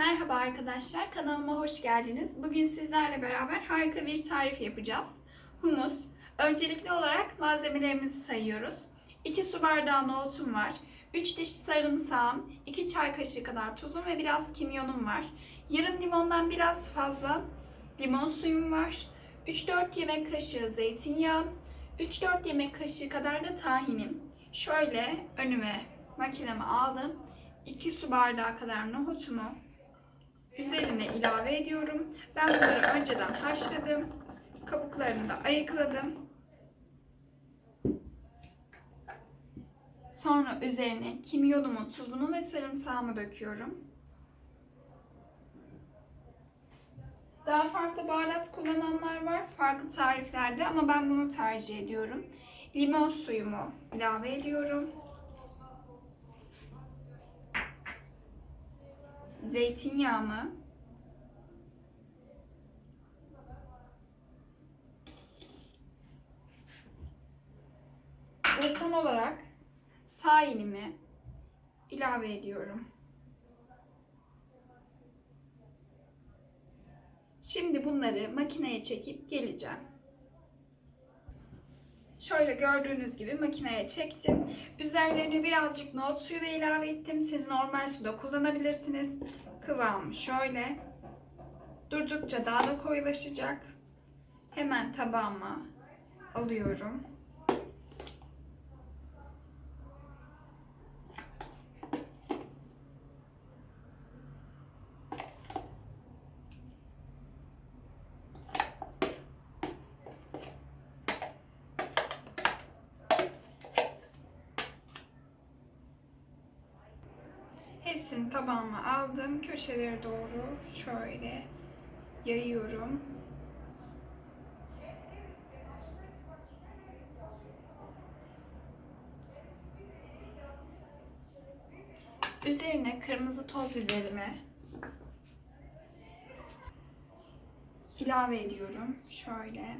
Merhaba arkadaşlar, kanalıma hoş geldiniz. Bugün sizlerle beraber harika bir tarif yapacağız. Humus. Öncelikli olarak malzemelerimizi sayıyoruz. 2 su bardağı nohutum var. 3 diş sarımsağım, 2 çay kaşığı kadar tuzum ve biraz kimyonum var. Yarım limondan biraz fazla limon suyum var. 3-4 yemek kaşığı zeytinyağı, 3-4 yemek kaşığı kadar da tahinim. Şöyle önüme makineme aldım. 2 su bardağı kadar nohutumu üzerine ilave ediyorum. Ben bunları önceden haşladım. Kabuklarını da ayıkladım. Sonra üzerine kimyonumu, tuzumu ve sarımsağımı döküyorum. Daha farklı baharat kullananlar var farklı tariflerde ama ben bunu tercih ediyorum. Limon suyumu ilave ediyorum. Zeytinyağımı ve son olarak tayinimi ilave ediyorum. Şimdi bunları makineye çekip geleceğim. Şöyle gördüğünüz gibi makineye çektim. Üzerlerine birazcık nohut suyu da ilave ettim. Siz normal suda kullanabilirsiniz. Kıvamı şöyle. Durdukça daha da koyulaşacak. Hemen tabağıma alıyorum. Hepsini tabağıma aldım. Köşelere doğru şöyle yayıyorum. Üzerine kırmızı toz biberimi ilave ediyorum. Şöyle.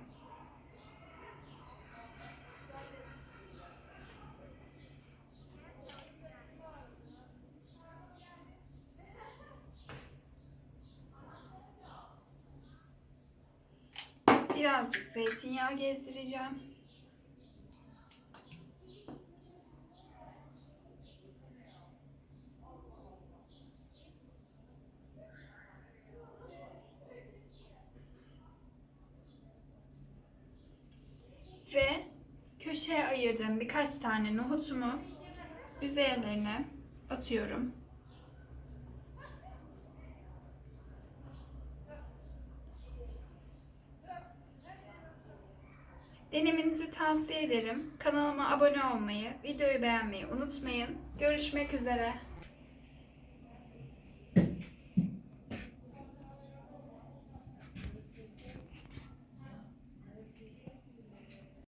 Birazcık zeytinyağı gezdireceğim. Ve köşeye ayırdığım birkaç tane nohutumu üzerlerine atıyorum. Denemenizi tavsiye ederim. Kanalıma abone olmayı, videoyu beğenmeyi unutmayın. Görüşmek üzere.